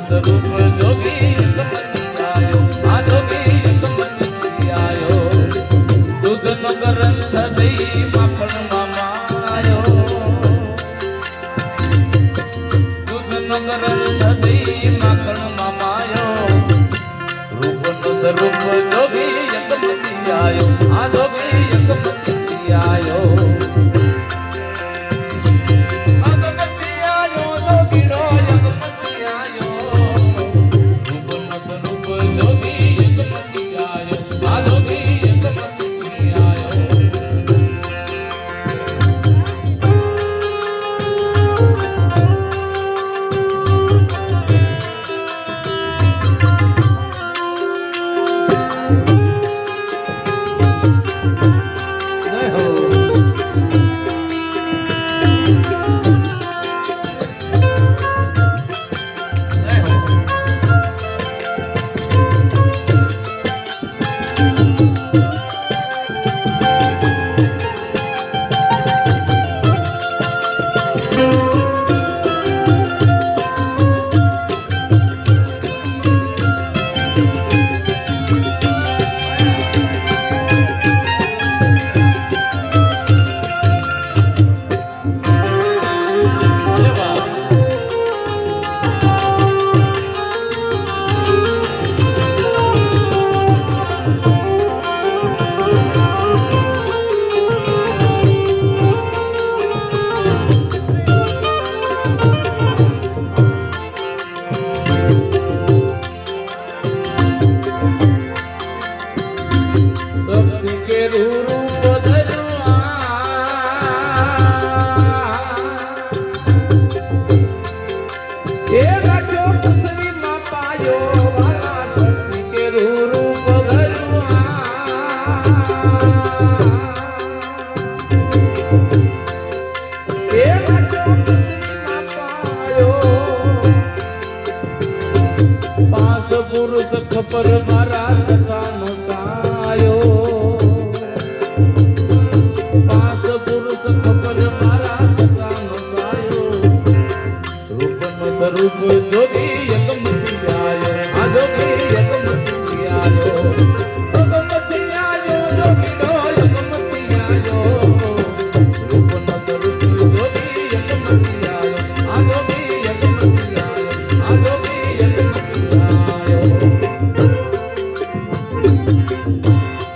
સ્વરૂપ જોગી યુગ મંદિરાયો આ જોગી યુગ મંદિરાયો દૂધનો ગ્રંથ દઈ માખણમાં માયો દૂધનો ગ્રંથ દઈ માખણમાં માયો રૂપનો સ્વરૂપ જોગી યુગ મંદિરાયો પુરુષ ખબર માં